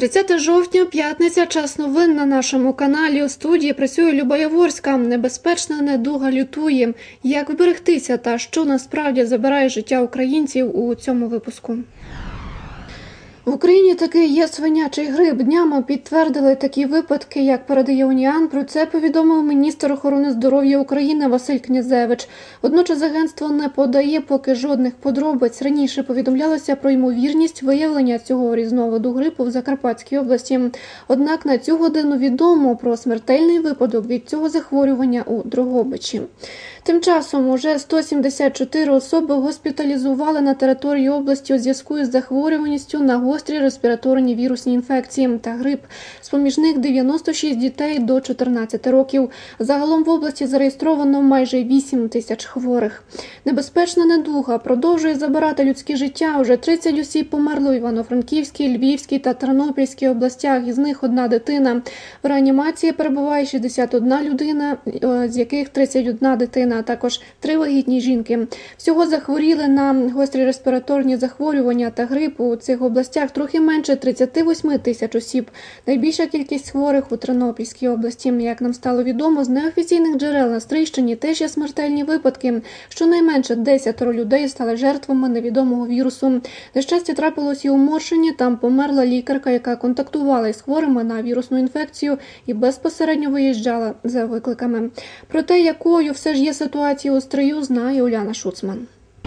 30 жовтня, п'ятниця, час новин на нашому каналі. У студії працює Люба Яворська. Небезпечна недуга лютує. Як вберегтися та що насправді забирає життя українців у цьому випуску? В Україні таки є свинячий грип. Днями підтвердили такі випадки, як передає Уніан. Про це повідомив міністр охорони здоров'я України Василь Князевич. Водночас агентство не подає поки жодних подробиць. Раніше повідомлялося про ймовірність виявлення цього різновиду грипу в Закарпатській області. Однак на цю годину відомо про смертельний випадок від цього захворювання у Дрогобичі. Тим часом уже 174 особи госпіталізували на території області у зв'язку із захворюваністю на гострі респіраторні вірусні інфекції та грип. З-поміж них 96 дітей до 14 років. Загалом в області зареєстровано майже 8 тисяч хворих. Небезпечна недуга продовжує забирати людське життя. Уже 30 осіб померло в Івано-Франківській, Львівській та Тернопільській областях. Із них одна дитина. В реанімації перебуває 61 людина, е, з яких 31 дитина, а також три вагітні жінки. Всього захворіли на гострі респіраторні захворювання та грип у цих областях трохи менше 38 тисяч осіб. Найбільша кількість хворих у Тернопільській області. Як нам стало відомо, з неофіційних джерел на Стрийщині теж є смертельні випадки. Щонайменше 10 людей стали жертвами невідомого вірусу. Нещастя трапилось і у Моршині. Там померла лікарка, яка контактувала із хворими на вірусну інфекцію і безпосередньо виїжджала за викликами. Про те, якою все ж є ситуація у стрию, знає Уляна Шуцман.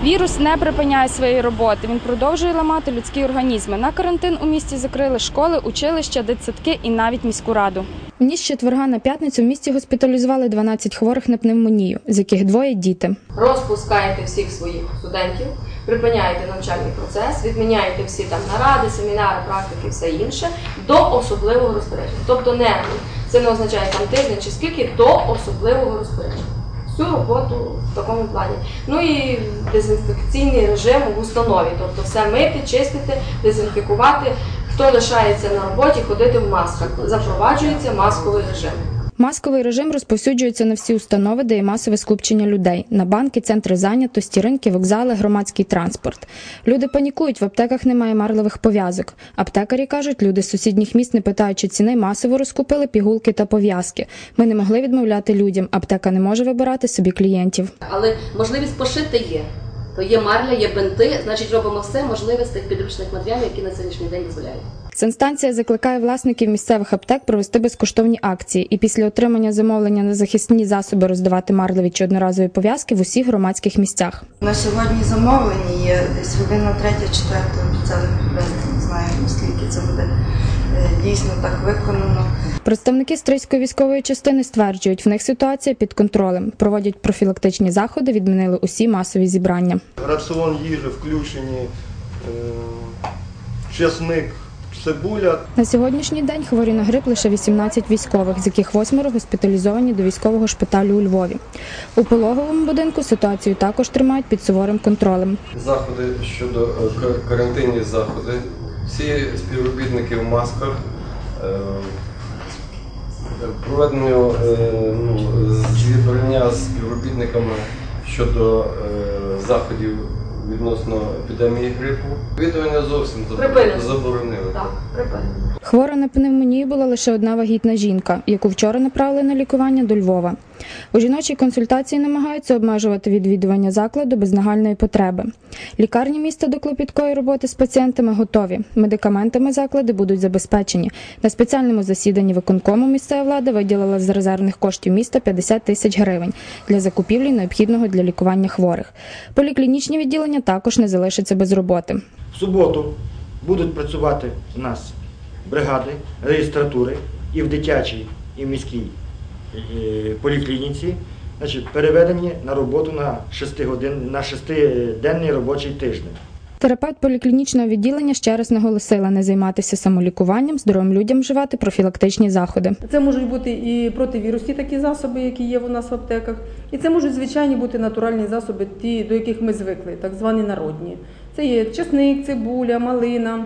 Вірус не припиняє своєї роботи. Він продовжує ламати людські організми. На карантин у місті закрили школи, училища, дитсадки і навіть міську раду. В ніч з четверга на п'ятницю в місті госпіталізували 12 хворих на пневмонію, з яких двоє діти. розпускаєте всіх своїх студентів, припиняєте навчальний процес, відміняєте всі там наради, семінари, практики, все інше до особливого розпорядження. Тобто не це не означає там тиждень чи скільки до особливого розпорядження. Всю роботу в такому плані. Ну і дезінфекційний режим в установі, тобто все мити, чистити, дезінфікувати. Хто лишається на роботі, ходити в масках. Запроваджується масковий режим. Масковий режим розповсюджується на всі установи, де є масове скупчення людей на банки, центри зайнятості, ринки, вокзали, громадський транспорт. Люди панікують, в аптеках немає марливих пов'язок. Аптекарі кажуть, люди з сусідніх міст, не питаючи ціни, масово розкупили пігулки та пов'язки. Ми не могли відмовляти людям. Аптека не може вибирати собі клієнтів. Але можливість пошити є. То є марля, є бинти, значить робимо все можливе з тих підручних матеріалів, які на сьогоднішній день дозволяють. Санстанція закликає власників місцевих аптек провести безкоштовні акції і після отримання замовлення на захисні засоби роздавати марливі чи одноразові пов'язки в усіх громадських місцях. На сьогодні замовлені є десь година третя, четверта привезти. Не знаю, наскільки це буде е, дійсно так виконано. Представники стрийської військової частини стверджують, в них ситуація під контролем. Проводять профілактичні заходи, відмінили усі масові зібрання. раціон їжі включені е, чесник, цибуля. На сьогоднішній день хворі на грип лише 18 військових, з яких восьмеро госпіталізовані до військового шпиталю у Львові. У пологовому будинку ситуацію також тримають під суворим контролем. Заходи щодо е, карантинні заходи. Всі співробітники в масках. е, Проведено е, ну, зібрання з співробітниками щодо заходів відносно епідемії грипу. Відвідування зовсім Припинено. заборонили. Так, припинено. Хвора на пневмонію була лише одна вагітна жінка, яку вчора направили на лікування до Львова. У жіночій консультації намагаються обмежувати відвідування закладу без нагальної потреби. Лікарні міста до клопіткої роботи з пацієнтами готові. Медикаментами заклади будуть забезпечені. На спеціальному засіданні виконкому місцева влада виділила з резервних коштів міста 50 тисяч гривень для закупівлі необхідного для лікування хворих. Поліклінічні відділення також не залишаться без роботи. В суботу будуть працювати у нас бригади, реєстратури і в дитячій, і в міській поліклініці, значить, переведені на роботу на 6 годин, на 6-денний робочий тиждень. Терапевт поліклінічного відділення ще раз наголосила не займатися самолікуванням, здоровим людям вживати профілактичні заходи. Це можуть бути і противірусні такі засоби, які є у нас в аптеках, і це можуть звичайні бути натуральні засоби, ті, до яких ми звикли, так звані народні. Це є чесник, цибуля, малина,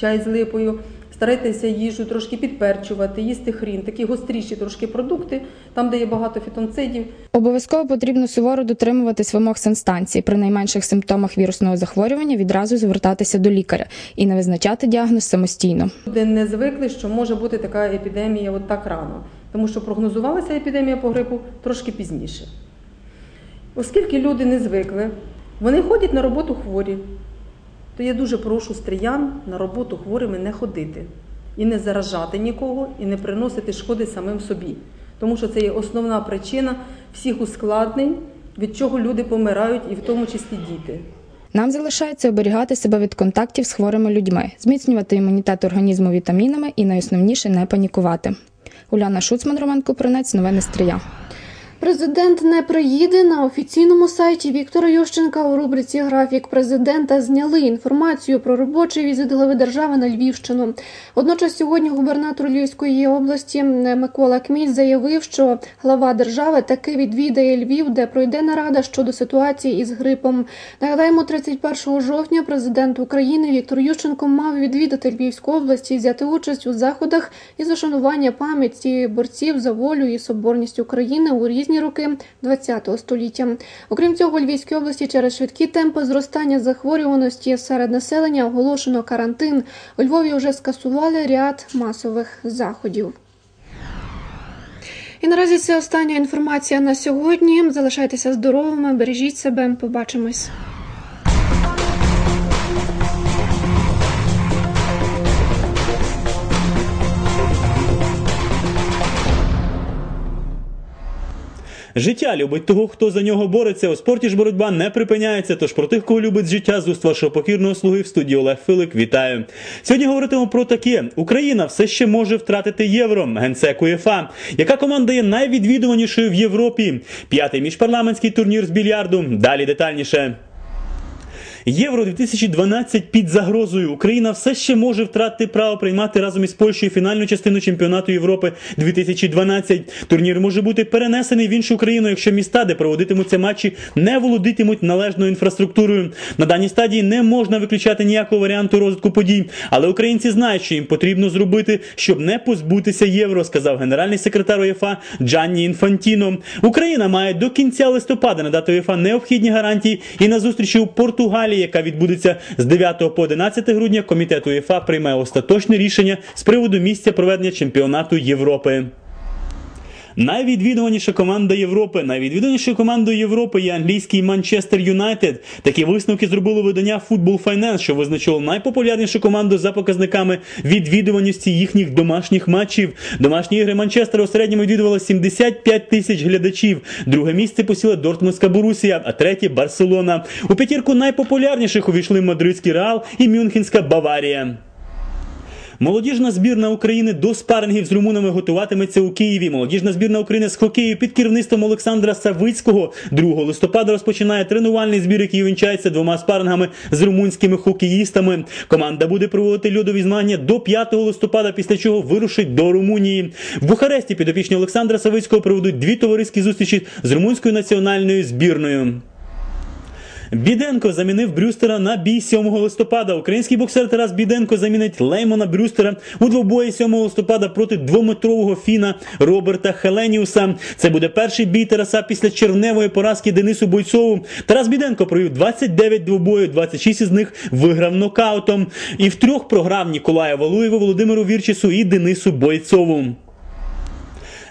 чай з липою, старайтеся їжу трошки підперчувати, їсти хрін, такі гостріші трошки продукти, там, де є багато фітонцидів. Обов'язково потрібно суворо дотримуватись вимог санстанції. При найменших симптомах вірусного захворювання відразу звертатися до лікаря і не визначати діагноз самостійно. Люди не звикли, що може бути така епідемія от так рано, тому що прогнозувалася епідемія по грипу трошки пізніше. Оскільки люди не звикли, вони ходять на роботу хворі, то я дуже прошу стріян на роботу хворими не ходити і не заражати нікого, і не приносити шкоди самим собі. Тому що це є основна причина всіх ускладнень, від чого люди помирають, і в тому числі діти. Нам залишається оберігати себе від контактів з хворими людьми, зміцнювати імунітет організму вітамінами і найосновніше не панікувати. Уляна Шуцман, Роман Купринець, новини Стрия. Президент не приїде на офіційному сайті Віктора Ющенка у рубриці Графік президента зняли інформацію про робочий візит глави держави на Львівщину. Водночас сьогодні губернатор Львівської області Микола Кміль заявив, що глава держави таки відвідає Львів, де пройде нарада щодо ситуації із грипом. Нагадаємо, 31 жовтня президент України Віктор Ющенко мав відвідати Львівську область і взяти участь у заходах із ушанування пам'яті борців за волю і соборність України у різні роки ХХ століття. Окрім цього, у Львівській області через швидкі темпи зростання захворюваності серед населення оголошено карантин. У Львові вже скасували ряд масових заходів. І наразі це остання інформація на сьогодні. Залишайтеся здоровими, бережіть себе. Побачимось. Життя любить того, хто за нього бореться. У спорті ж боротьба не припиняється. Тож про тих, кого любить життя з уст вашого покірного слуги в студії Олег Филик. Вітаю. Сьогодні говоритимемо про таке: Україна все ще може втратити євро. Генсек УЄФА. Яка команда є найвідвідуванішою в Європі? П'ятий міжпарламентський турнір з більярду. Далі детальніше. Євро 2012 під загрозою. Україна все ще може втратити право приймати разом із Польщею фінальну частину чемпіонату Європи 2012. Турнір може бути перенесений в іншу країну, якщо міста, де проводитимуться матчі, не володитимуть належною інфраструктурою. На даній стадії не можна виключати ніякого варіанту розвитку подій, але українці знають, що їм потрібно зробити, щоб не позбутися євро, сказав генеральний секретар УЄФА Джанні Інфантіно. Україна має до кінця листопада надати УЄФА необхідні гарантії і на зустрічі у Португалії яка відбудеться з 9 по 11 грудня, комітет УЄФА прийме остаточне рішення з приводу місця проведення чемпіонату Європи. Найвідвідуваніша команда Європи. Найвідвідуванішою командою Європи є англійський Манчестер Юнайтед. Такі висновки зробило видання Football Finance, що визначило найпопулярнішу команду за показниками відвідуваності їхніх домашніх матчів. Домашні ігри Манчестера у середньому відвідувало 75 тисяч глядачів. Друге місце посіла Дортмундська Борусія, а третє Барселона. У п'ятірку найпопулярніших увійшли Мадридський Реал і Мюнхенська Баварія. Молодіжна збірна України до спарингів з румунами готуватиметься у Києві. Молодіжна збірна України з хокею під керівництвом Олександра Савицького 2 листопада розпочинає тренувальний збір, який увінчається двома спарингами з румунськими хокеїстами. Команда буде проводити льодові змагання до 5 листопада, після чого вирушить до Румунії. В Бухаресті підопічні Олександра Савицького проведуть дві товариські зустрічі з румунською національною збірною. Біденко замінив Брюстера на бій 7 листопада. Український боксер Тарас Біденко замінить Леймона Брюстера у двобої 7 листопада проти двометрового фіна Роберта Хеленіуса. Це буде перший бій Тараса після червневої поразки Денису Бойцову. Тарас Біденко провів 29 двобоїв, 26 із них виграв нокаутом. І в трьох програв Ніколаю Валуєву, Володимиру Вірчису і Денису Бойцову.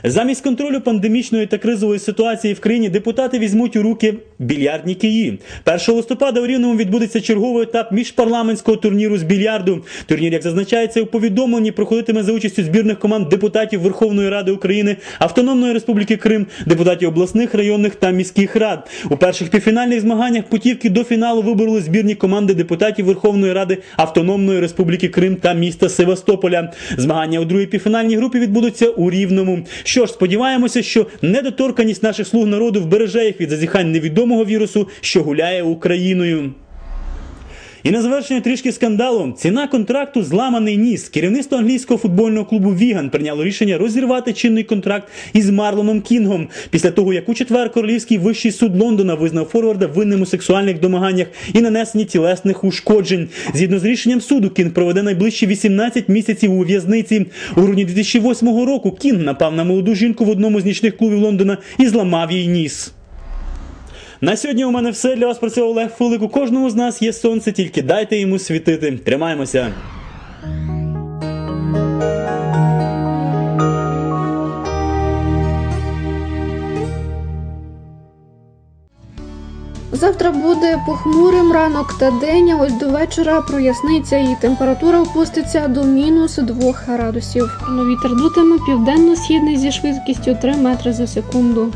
Замість контролю пандемічної та кризової ситуації в країні депутати візьмуть у руки більярдні киї. 1 листопада у Рівному відбудеться черговий етап міжпарламентського турніру з більярду. Турнір, як зазначається у повідомленні, проходитиме за участю збірних команд депутатів Верховної Ради України, Автономної Республіки Крим, депутатів обласних, районних та міських рад. У перших півфінальних змаганнях путівки до фіналу вибороли збірні команди депутатів Верховної Ради Автономної Республіки Крим та міста Севастополя. Змагання у другій півфінальній групі відбудуться у Рівному. Що ж, сподіваємося, що недоторканість наших слуг народу вбереже їх від зазіхань невідомого вірусу, що гуляє Україною. І на завершення трішки скандалу. Ціна контракту зламаний ніс. Керівництво англійського футбольного клубу Віган прийняло рішення розірвати чинний контракт із Марлоном Кінгом після того, як у четвер королівський вищий суд Лондона визнав форварда винним у сексуальних домаганнях і нанесенні тілесних ушкоджень. Згідно з рішенням суду, Кінг проведе найближчі 18 місяців у в'язниці. У грудні 2008 року Кінг напав на молоду жінку в одному з нічних клубів Лондона і зламав їй ніс. На сьогодні у мене все для вас працював Олег Фулик. У кожному з нас є сонце, тільки дайте йому світити. Тримаємося. Завтра буде похмурим ранок та день, а ось до вечора проясниться і температура опуститься до мінус 2 градусів. Вітер дутиме південно-східний зі швидкістю 3 метри за секунду.